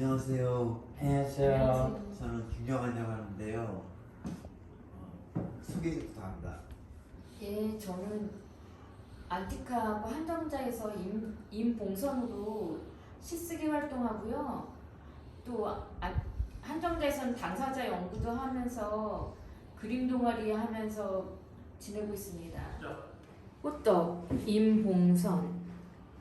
안녕하세요. 안녕하세요. 저는 김영환이라고 하는데요. 어, 소개 부탁합니다. 예, 저는 안티카하고 한정자에서 임, 임봉선으로 시쓰기 활동하고요. 또 안- 한정자에서는 당사자 연구도 하면서 그림 동아리 하면서 지내고 있습니다. 호떡 임봉선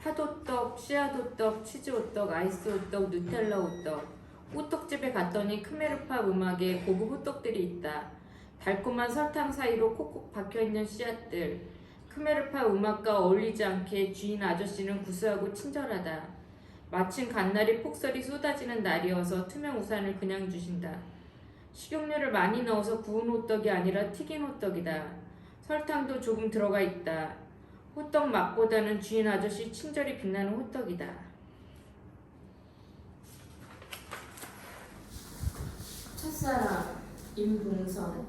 파도떡, 씨앗호떡, 치즈호떡, 아이스호떡, 누텔라 호떡 호떡집에 갔더니 크메르파 음악에 고급 호떡들이 있다. 달콤한 설탕 사이로 콕콕 박혀있는 씨앗들 크메르파 음악과 어울리지 않게 주인 아저씨는 구수하고 친절하다. 마침 갓날이 폭설이 쏟아지는 날이어서 투명 우산을 그냥 주신다. 식용유를 많이 넣어서 구운 호떡이 아니라 튀긴 호떡이다. 설탕도 조금 들어가 있다. 호떡 맛보다는 주인 아저씨 친절이 빛나는 호떡이다. 첫사랑 임봉선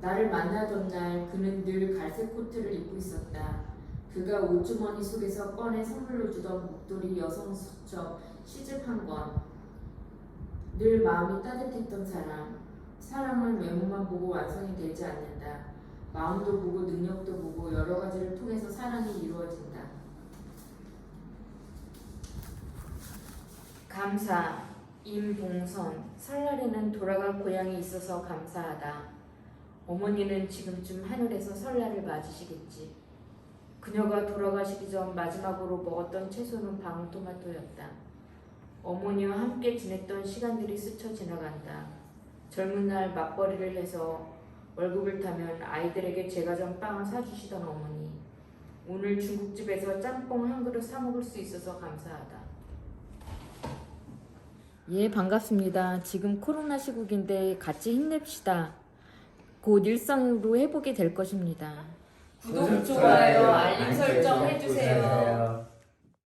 나를 만나던 날 그는 늘 갈색 코트를 입고 있었다. 그가 옷주머니 속에서 꺼내 선물로 주던 목도리 여성 수첩 시집 한 권. 늘 마음이 따뜻했던 사람. 사랑은 외모만 보고 완성이 되지 않는다. 마음도 보고 능력도 보고 여러 가지를 통해서 사랑이 이루어진다. 감사 임봉선 설날에는 돌아갈 고향이 있어서 감사하다. 어머니는 지금쯤 하늘에서 설날을 맞으시겠지. 그녀가 돌아가시기 전 마지막으로 먹었던 채소는 방울토마토였다. 어머니와 함께 지냈던 시간들이 스쳐 지나간다. 젊은 날 맞벌이를 해서 월급을 타면 아이들에게 제가 전 빵을 사주시던 어머니. 오늘 중국집에서 짬뽕 한 그릇 사 먹을 수 있어서 감사하다. 예, 반갑습니다. 지금 코로나 시국인데 같이 힘냅시다. 곧 일상으로 회복이 될 것입니다. 구독, 좋아요, 알림 설정 해주세요.